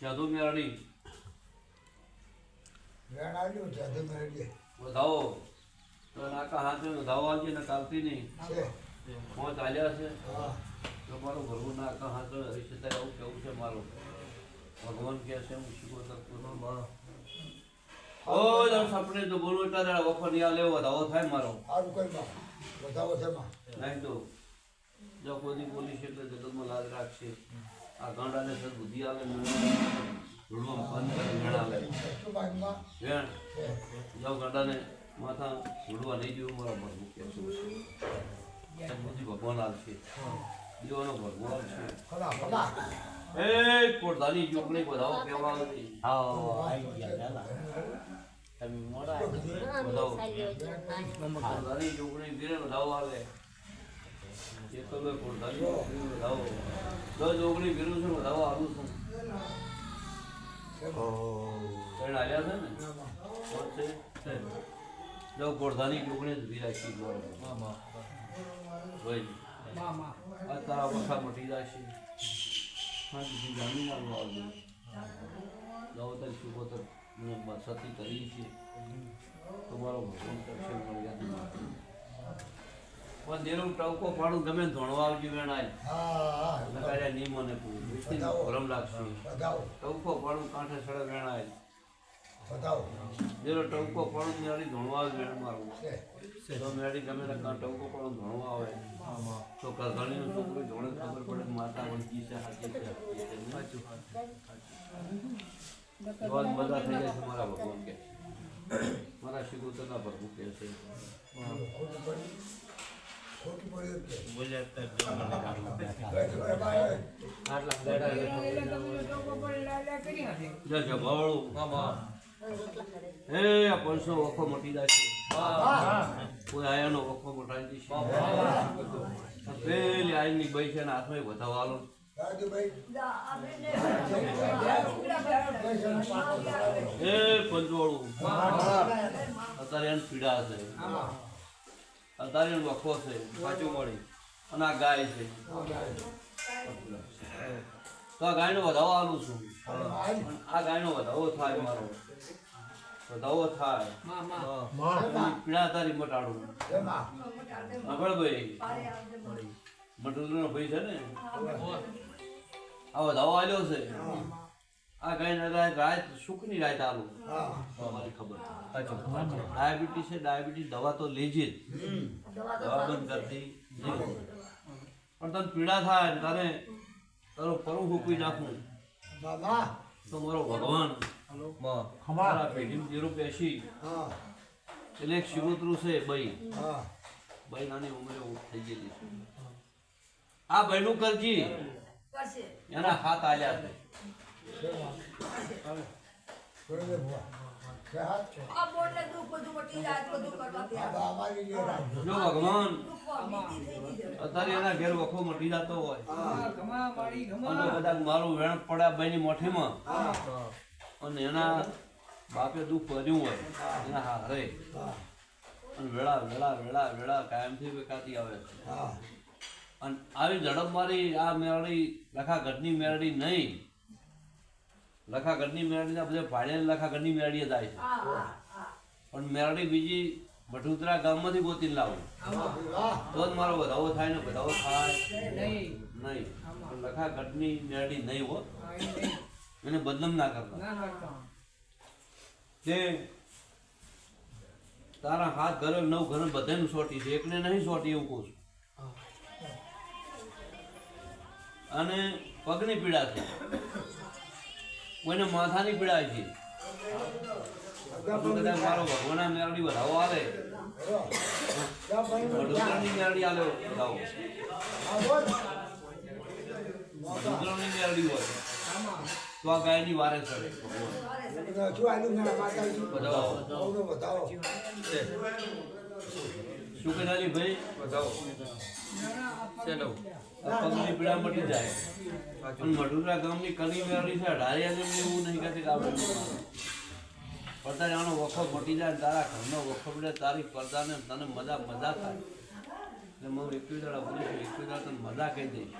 જાદુ મેળડી વેણ આવ્યું તો મેળવીએ વધાવો તો નાકા હાથે વધાવો આવજે ને કાલથી નહીં. છે. મોં ચાલ્યા છે. તો તમારું ભરવું નાકા હાથ હરીશતા એવું કેવું છે મારું? ભગવાન કહે છે હું શીખો તત્વ ઓ જણ સપને તો બોલો તારે વખત યા લેવો વધાવો થાય મારો. સારું કઈ વધાવો છે નહીં તો. જો કોઈ પોલીસ એટલે જગતમાં લાજ રાખશે. આ ગાંડાને સદબુદ્ધિ આવે ને બંધ કરી વેણ આવે. શું વેણ. જો ગાંડાને માથા ધૂળવા નહીં જેવું મારો ભરવું કે છે. બુદ્ધિ ભગવાન આવશે. દીવાનો ભગવાન છે. એ કોટદાની ચોકડી બધાઓ કહેવા મોડા બધાઓ કોટદાની ચોકડી ગીરે બધાઓ આવે. એ તો મેં ચોકડી બધાઓ દસ ચોકડી ગીરું છું. બધાઓ આવું છું ત્રણ આવ્યા છે. ને જો જ કી બરોબર ભાઈ આ તારા વખા મટી જશે. બીજી જામીન આવવા આવજો. નવતર શુભોતર મેં સતી કરી છે. તમારો ભગવાન કરશે મળ્યા પણ દેરું ટવકો પાડું ગમે ધોણવા આવજો હા હા. લગાડ્યા નિયમો ને પૂરું ભરમ લાગશે. ટવકો પાડું કાંઠે સડે વેણાય. વધાવો જેનો ટવકો પાડું મેળી ધોણવા આવે વેણ મારવું તો મેળી ગમે ટવકો પાડું ધોણવા આવે. તો ઘરઘણીનું છોકરું ધોણે ખબર પડે માતા વંચી છે જ બધા થઈ જાય છે મારા ભગવાન કે. મારા શિકોતરના પ્રભુ કે છે. હે પૈસો વખો મટી જાય છે કોઈ આયાનો વખો મટાઈ દેશે પેલી આઈની બઈ છે ને હાથમાં વધાવાલો રાજુભાઈ એ પંચવાળું અત્યારે એને પીડા છે. એને વખો છે પાછું મળી. અને આ ગાય છે. તો આ ગાયનો વધાવો આલું છું. આ ગાયનો વધાવો થાય મારો. વધાવો થાય. પીડા તારી મટાડું. આગળ ભાઈ. મટુરનો ભાઈ છે ને? આ વધાવો આલ્યો છે. આ ગાયને રાત રાત સુખની રાત આલું હા. તમારી ખબર. ડાયાબિટીસ છે ડાયાબિટીસ દવા તો લેજે જ. દવા બંધ કરતી પણ તને પીડા થાય ને તારે તારો પરું હુકવી નાખું. તો મારો ભગવાન પેઢી જેરું બેસી એટલે એક શિવોતરું છે ભાઈ હા. બઈ નાની ઉંમરે થઈ ગયેલી આ ભાઈનું કરજી. એના હાથ આલ્યા છે. ભગવાન. અત્યારે એના ઘેર વખો મટી જતો હોય. અને કદાચ મારું વેણ પડ્યા બઈની મોઠીમાં. અને એના બાપે દુઃખ ભર્યું હોય. એના હારે. અને વેળા વેળા વેળા વેળા કાયમથી વેકાતી આવે હા. અને આવી ઝડપ મારી આ મેળડી લખા ઘટની મેળડી નહીં. લખા ઘરની મેરડી બધે ભાડે લખા ઘરની મેરડીએ જાય છે. પણ મેરડી બીજી ભટુતરા ગામમાંથી ગોતીને લાવું. તો જ મારો વધાવો થાય ને વધાવો થાય. નહીં. પણ લખા ઘટની મેરડી નહીં હો. એને બદનામ ના કરતા. તે તારા હાથ ઘરે નવ ઘરે બધાને સોટી છે. એકને નહીં સોટી એવું કહું છું. અને પગની પીડા છે. કોઈને માથાની પીડાય છે. બધા મારો ભગવાનના મેરડી વધાવો આવે. વડોદરાની મેરડી આલે વધાવો. વડોદરાની મેરડી હોય. તો આ ગાયની વારે ચડે ભગવાન બધા શું આલ્યું મારા માતાજી બધાઓ. બહુનો બતાવો. ચલો. ભાઈ પગની પીડા મટી જાય. પણ મઢુરા ગામની કલી મેરડી છે બી એવું નહીં કહેતી કે આપણે પડતા જાણો વખો મટી જાય તારા ઘરનો વખો પડે તારી પડદાને તને મજા મજા થાય. એટલે હું એકવી દાડા બોલીશ એકવી દાડા તને મજા કહી દઈશ.